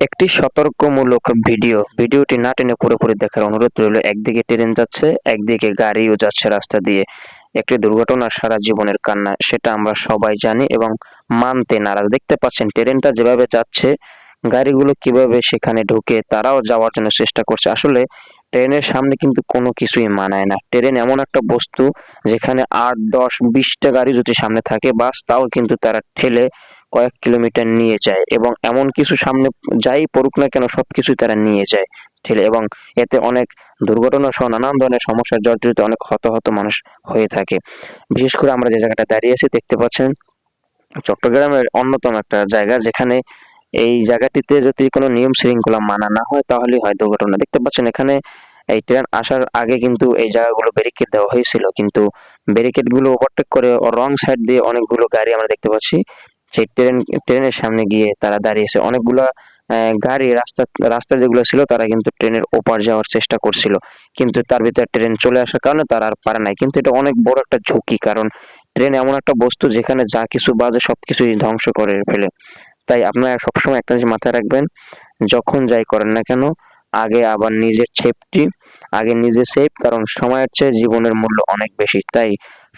একটি সতর্কমূলক ভিডিও। ভিডিওটি না টেনে পুরোপুরি দেখার অনুরোধ রইল, একদিকে ট্রেন যাচ্ছে, একদিকে গাড়িও যাচ্ছে রাস্তা দিয়ে। একটি দুর্ঘটনা সারা জীবনের কান্না, সেটা আমরা সবাই জানি এবং মানতে নারাজ। দেখতে পাচ্ছেন, ট্রেনটা যেভাবে যাচ্ছে, গাড়িগুলো কীভাবে সেখানে ঢুকে, তারাও যাওয়ার জন্য চেষ্টা করছে। আসলে ট্রেনের সামনে কিন্তু কোনো কিছুই মানায় না। ট্রেন এমন একটা বস্তু, যেখানে আট, দশ, বিশটা গাড়ি যদি সামনে থাকে, বাস, তাও কিন্তু তারা ঠেলে কয়েক কিলোমিটার নিয়ে যায় এবং এমন কিছু সামনে যাই পড়ুক না কেন সবকিছুই তারা নিয়ে যায় ঠেলে এবং এতে অনেক দুর্ঘটনা সহ নানান ধরনের সমস্যার জর্জরিত অনেক হতাহত মানুষ হয়ে থাকে। বিশেষ করে আমরা যে জায়গাটা দাঁড়িয়ে আছি দেখতে পাচ্ছেন, চট্টগ্রামের অন্যতম একটা জায়গা যেখানে এই জায়গাটিতে যদি কোনো নিয়ম শৃঙ্খলা মানা না হয় তাহলেই হয় দুর্ঘটনা। দেখতে পাচ্ছেন এখানে এই ট্রেন আসার আগে কিন্তু এই জায়গাগুলো ব্যারিকেড দেওয়া হয়েছিল। কিন্তু ব্যারিকেডগুলো ওভারটেক করে রং সাইড দিয়ে অনেকগুলো গাড়ি আমরা দেখতে পাচ্ছি। সেই ট্রেন, ট্রেনের সামনে গিয়ে তারা দাঁড়িয়েছে। অনেকগুলা গাড়ি রাস্তা রাস্তা যেগুলো ছিল, তারা কিন্তু ট্রেনের ওপার যাওয়ার চেষ্টা করছিল। কিন্তু তার ভিতরে ট্রেন চলে আসার কারণে তারা আর পারে নাই। কিন্তু এটা অনেক বড় একটা ঝুঁকি, কারণ ট্রেন এমন একটা বস্তু যেখানে যা কিছু বাজে সবকিছুই ধ্বংস করে ফেলে। তাই আপনারা সবসময় একটা জিনিস মাথায় রাখবেন, যখন যাই করেন না কেন, আগে আবার নিজের সেফটি আগে নিজে সেফ কারণ সময়ের চেয়ে জীবনের মূল্য অনেক বেশি। তাই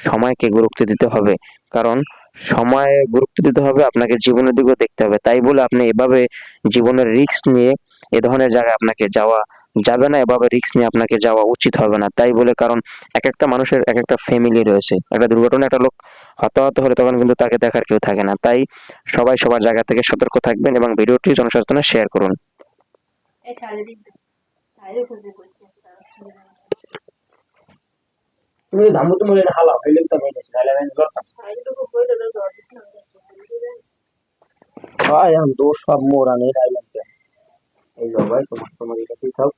সময়কে গুরুত্ব দিতে হবে। কারণ সময়ে গুরুত্ব দিতে হবে আপনাকে জীবনের দিকেও দেখতে হবে। তাই বলে আপনি এভাবে জীবনের রিস্ক নিয়ে এ ধরনের জায়গায় আপনাকে যাওয়া যাবে না এভাবে রিস্ক নিয়ে আপনাকে যাওয়া উচিত হবে না। তাই বলে কারণ এক একটা মানুষের এক একটা ফ্যামিলি রয়েছে। একটা দুর্ঘটনা একটা লোক হতাহত হলে তখন কিন্তু তাকে দেখার কেউ থাকে না। তাই সবাই সবার জায়গা থেকে সতর্ক থাকবেন এবং ভিডিওটি জনসচেতনে শেয়ার করুন। তুমি ধামু তুমি হালা হইলে তো হইলে হালা ভাই এখন দোষ সব মোর আমি এই ভাই তোমার তোমার ঠিক থাক।